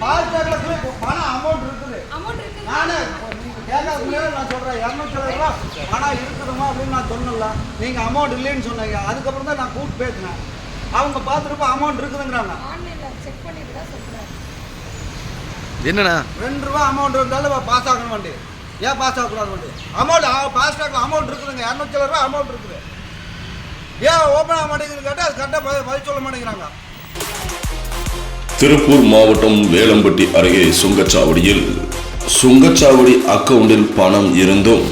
ஃபாஸ்டாக்ல click பணம் amount இருக்குது. Amount இருக்கு நானே கேட்காத நான் சொல்றேன். இரநூத்தி ரூபா பணம் இருக்குதுமா அப்படின்னு நான் சொன்னல நீங்க அமௌண்ட் இல்லைன்னு சொன்னீங்க. அதுக்கப்புறம் தான் நான் கூப்பிட்டு பேசினேன். அவங்க பார்த்துருப்ப அமௌண்ட் இருக்குதுங்கிறாங்க. என்னண்ணா? ரெண்டு ரூபா அமௌண்ட் இருந்தாலும் பாஸ் ஆகணும் வண்டி. ஏன் பாஸ் ஆகக்கூடாது வண்டி? அமௌண்ட் ஃபாஸ்டாக்ல அமௌண்ட் இருக்குதுங்க. இரநூத்தி ரூபா அமௌண்ட் இருக்குது. ஏன் ஓப்பன் ஆக மாட்டேங்குதுன்னு கேட்டால் அது கரெக்டாக திருப்பூர் மாவட்டம் வேலம்பட்டி அருகே சுங்கச்சாவடியில் சுங்கச்சாவடி அக்கவுண்டில் பணம் இருந்தும்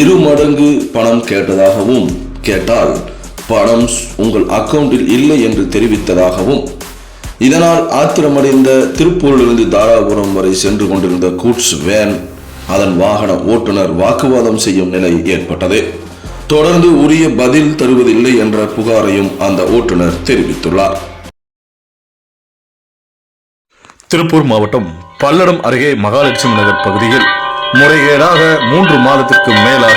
இரு மடங்கு பணம் கேட்டதாகவும் கேட்டால் பணம் உங்கள் அக்கவுண்டில் இல்லை என்று தெரிவித்ததாகவும் இதனால் ஆத்திரமடைந்த திருப்பூரிலிருந்து தாராபுரம் வரை சென்று கொண்டிருந்த கூட்ஸ் வேன் அதன் வாகன ஓட்டுநர் வாக்குவாதம் செய்யும் நிலை ஏற்பட்டது. தொடர்ந்து உரிய பதில் தருவதில்லை என்ற புகாரையும் அந்த ஓட்டுநர் தெரிவித்துள்ளார். திருப்பூர் மாவட்டம் பல்லடம் அருகே மகாலட்சுமி நகர் பகுதியில் முறைகேடாக மூன்று மாதத்திற்கு மேலாக